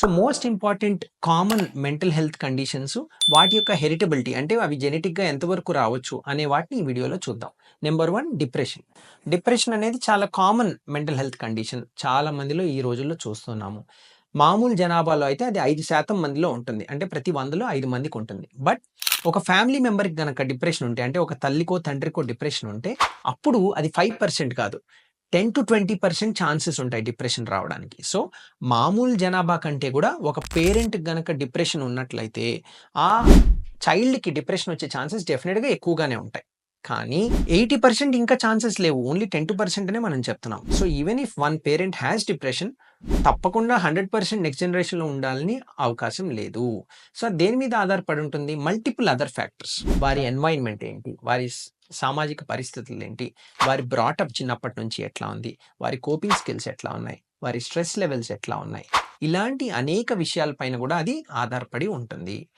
So most important common mental health conditions వాటి యొక్క హెరిటబిలిటీ అంటే అవి జెనెటిక్గా ఎంతవరకు రావచ్చు అనే వాటిని ఈ వీడియోలో చూద్దాం. Number one depression. డిప్రెషన్ అనేది చాలా కామన్ మెంటల్ హెల్త్ కండిషన్ చాలా మందిలో ఈ రోజుల్లో చూస్తున్నాము. మామూలు జనాభాలో అయితే అది ఐదు శాతం మందిలో ఉంటుంది. అంటే ప్రతి వందలో ఐదు మందికి ఉంటుంది. బట్ ఒక ఫ్యామిలీ మెంబర్కి గనక డిప్రెషన్ ఉంటే అంటే ఒక తల్లికో తండ్రికో డిప్రెషన్ ఉంటే అప్పుడు అది ఫైవ్ పర్సెంట్ కాదు. Ten to twenty percent chances ఉంటాయి డిప్రెషన్ రావడానికి. సో మామూలు జనాభా కంటే కూడా ఒక పేరెంట్ గనక డిప్రెషన్ ఉన్నట్లయితే ఆ చైల్డ్కి డిప్రెషన్ వచ్చే ఛాన్సెస్ డెఫినెట్గా ఎక్కువగానే ఉంటాయి. కానీ ఎయిటీ పర్సెంట్ ఇంకా ఛాన్సెస్ లేవు. ఓన్లీ టెన్ టు పర్సెంట్ అనే మనం చెప్తున్నాం. So even if one parent has depression తప్పకుండా హండ్రెడ్ పర్సెంట్ నెక్స్ట్ జనరేషన్లో ఉండాలని అవకాశం లేదు. సో దేని మీద ఆధారపడి ఉంటుంది? Multiple other factors. వారి ఎన్వైరన్మెంట్ ఏంటి? వారి సామాజిక పరిస్థితులు ఏంటి వారి బ్రాటప్ చిన్నప్పటి నుంచి ఎట్లా ఉంది? వారి కోపింగ్ స్కిల్స్ ఎట్లా ఉన్నాయి? వారి స్ట్రెస్ లెవెల్స్ ఎట్లా ఉన్నాయి? ఇలాంటి అనేక విషయాలపైన కూడా అది ఆధారపడి ఉంటుంది.